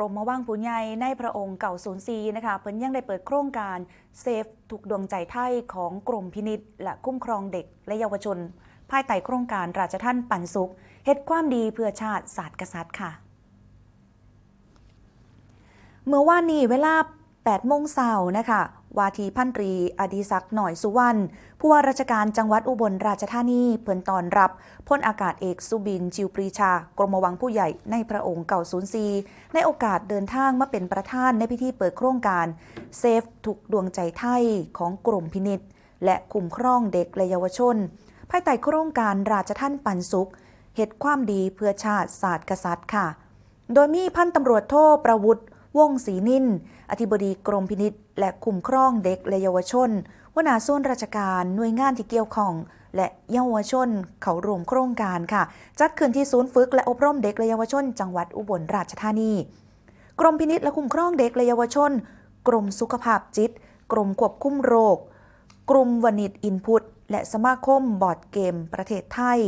กรมมาว่างผู้ใหญ่ในพระองค์เก่าศูนย์ซีนะคะเพิ่นยังได้เปิดโครงการเซฟถูกดวงใจไทยของกรมพินิษและคุ้มครองเด็กและเยาวชน ภายใต้โครงการราชท่านปันสุขเฮ็ดความดีเพื่อชาติศาสตร์กษัตริย์ค่ะ เมื่อวานนี้เวลา8โมงเช้านะคะ วาทีพันตรีอดีศักดิ์หน่อยสุวรรณผู้ว่าราชการจังหวัดอุบลราชธานีเพิ่นตอนรับพลอากาศเอกสุบิน จิวปรีชา กรมวังผู้ใหญ่ในพระองค์เก่าศูนย์ซีในโอกาสเดินทางมาเป็นประธานในพิธีเปิดโครงการเซฟทุกดวงใจไทยของกรมพินิษและคุ้มครองเด็กและเยาวชน ภายใต้โครงการราชท่านปันสุขเหตุความดีเพื่อชาติศาสตร์กษัตริย์ค่ะ โดยมีพันตำรวจโทประวุฒิ วงศรีนินอธิบดีกรมพินิษและคุ้มครองเด็กและเยาวชนวนาส่วนราชการหน่วยงานที่เกี่ยวข้อง และเยาวชนเขารวมโครงการค่ะ จัดขึ้นที่ศูนย์ฝึกและอบรมเด็กและเยาวชน จังหวัดอุบลราชธานี กรมพินิษและคุ้มครองเด็กและเยาวชน กรมสุขภาพจิต กรมควบคุมโรค กลุ่มวณิตอินพุตและสมาคมบอร์ดเกม ประเทศไทย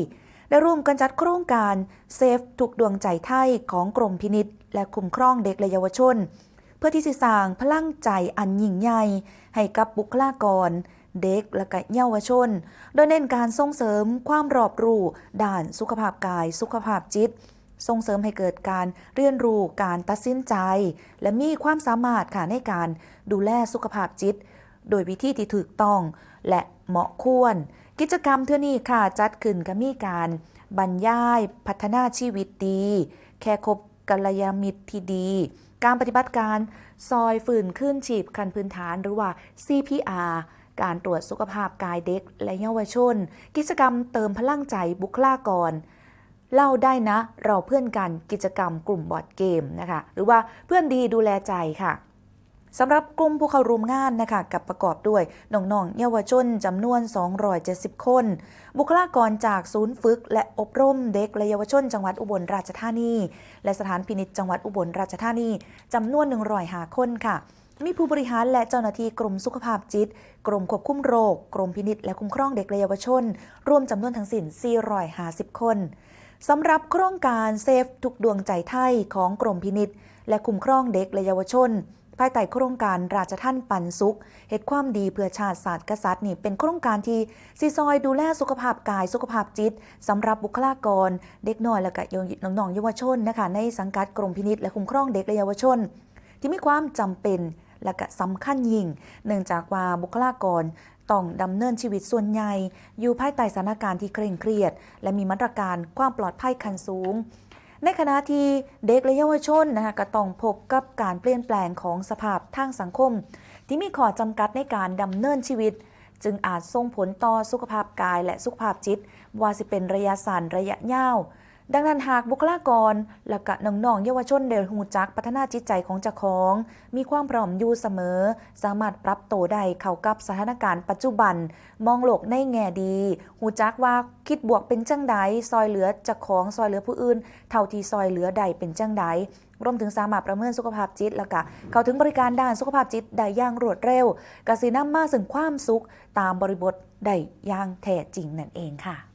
ได้ร่วมกันจัดโครงการเซฟทุกดวงใจไทยของกรมพินิษและคุ้มครองเด็กและเยาวชน เพื่อที่จะสร้างพลังใจอันยิ่งใหญ่ให้กับบุคลากร เด็กและก็เยาวชน โดยเน้นการส่งเสริมความรอบรู้ด้านสุขภาพกาย สุขภาพจิต ส่งเสริมให้เกิดการเรียนรู้การตัดสินใจ และมีความสามารถค่ะในการดูแลสุขภาพจิต โดยวิธีที่ถูกต้อง และเหมาะควร กิจกรรมเท่านี้ค่ะจัดขึ้นก็มีการ บรรยายพัฒนาชีวิตดี แค่คบกัลยาณมิตรที่ดี การปฏิบัติการซอยฝืนขึ้นฉีบคันพื้นฐานหรือว่า CPR การตรวจสุขภาพกายเด็กและเยาวชน กิจกรรมเติมพลังใจบุคลากร เล่าได้นะ เราเพื่อนกันกิจกรรมกลุ่มบอร์ดเกมนะคะ หรือว่าเพื่อนดีดูแลใจค่ะ สำหรับกลุ่มผู้เข้าร่วมงานนะคะกับประกอบด้วยน้องๆเยาวชนจำนวน 270 คน บุคลากรจากศูนย์ฝึก และอบรมเด็กและเยาวชน จังหวัดอุบลราชธานี และสถานพินิจจังหวัดอุบลราชธานีจำนวน 105 คนค่ะ มีผู้บริหารและเจ้าหน้าที่กรมสุขภาพจิต กรมควบคุมโรค กรมพินิจและคุ้มครองเด็กและเยาวชน รวมจำนวนทั้งสิ้น 450 คนสำหรับโครงการเซฟทุกดวงใจไทยของกรมพินิษและคุ้มครองเด็กและเยาวชน ภายใต้โครงการราชท่านปันสุขเหตุความดีเพื่อชาติศาสตร์กษัตริย์นี่เป็นโครงการที่ซีซอยดูแลสุขภาพกายสุขภาพจิตสำหรับบุคลากร เด็กน้อยและก็น้องๆเยาวชนนะคะในสังกัดกรมพินิษและคุ้มครองเด็กและเยาวชน ที่มีความจำเป็นและก็สำคัญยิ่ง เนื่องจากว่าบุคลากรต้องดำเนินชีวิตส่วนใหญ่ อยู่ภายใต้สถานการณ์ที่เคร่งเครียด และมีมาตรการความปลอดภัยขั้นสูง ในขณะที่เด็กและเยาวชนนะคะก็ต้องพบกับการเปลี่ยนแปลงของสภาพทางสังคม ที่มีข้อจำกัดในการดำเนินชีวิต จึงอาจส่งผลต่อสุขภาพกายและสุขภาพจิต ว่าสิเป็นระยะสั้นระยะยาว ดังนั้นหากบุคลากร และกะน้องๆเยาวชนเดลหูจักพัฒนาจิตใจของเจ้าของ มีความพร้อมอยู่เสมอ สามารถปรับตัวได้เข้ากับสถานการณ์ปัจจุบัน มองโลกในแง่ดี หูจักว่าคิดบวกเป็นจังใดซอยเหลือเจ้าของซอยเหลือผู้อื่น เท่าที่ซอยเหลือใดเป็นจังใดรวมถึงสามารถประเมินสุขภาพจิต แล้วก็เข้าถึงบริการด้านสุขภาพจิตได้อย่างรวดเร็วกสินำมาซึ่งความสุขตามบริบทได้อย่างแท้จริงนั่นเองค่ะ